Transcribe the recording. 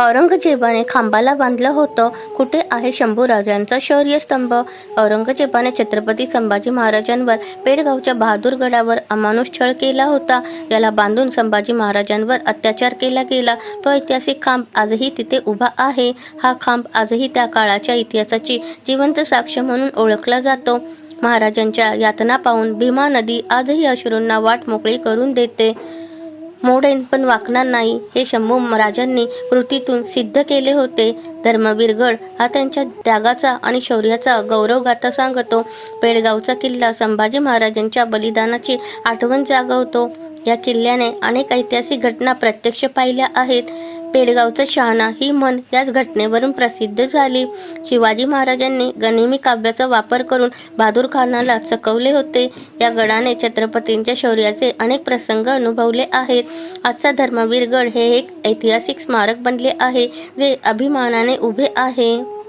औरंगजेबाने खांबाला बांधलं होतं. कुठे आहे शंभूराजांचा शौर्यस्तंभ? औरंगजेबाने छत्रपती संभाजी महाराजांवर पेडगावच्या बहादूरगडावर अमानुष छळ केला होता. याला बांधून संभाजी महाराजांवर अत्याचार केला गेला. तो ऐतिहासिक खांब आजही तिथे उभा आहे. हा खांब आजही त्या काळाच्या इतिहासाची जिवंत साक्ष म्हणून ओळखला जातो. महाराजांच्या यातना पाहून भीमा नदी आजही अश्रूंना वाट मोकळी करून देते. मोडेन पण वाकणार नाही. हे शंभू राजांनी कृतीतून सिद्ध केले होते. धर्मवीर गड हा त्यांच्या त्यागाचा आणि शौर्याचा गौरवगाथा सांगतो. पेडगावचा किल्ला संभाजी महाराजांच्या बलिदानाची आठवण जागवतो. या किल्ल्याने अनेक ऐतिहासिक घटना प्रत्यक्ष पाहिल्या आहेत. पेडगावचं शहाणा ही म्हण याच घटनेवरून प्रसिद्ध झाली. शिवाजी महाराजांनी गनिमी काव्याचा वापर करून बहादूर खानाला चकवले होते. या गडाने छत्रपतींच्या शौर्याचे अनेक प्रसंग अनुभवले आहेत. आजचा धर्मवीर गड हे एक ऐतिहासिक स्मारक बनले आहे जे अभिमानाने उभे आहे.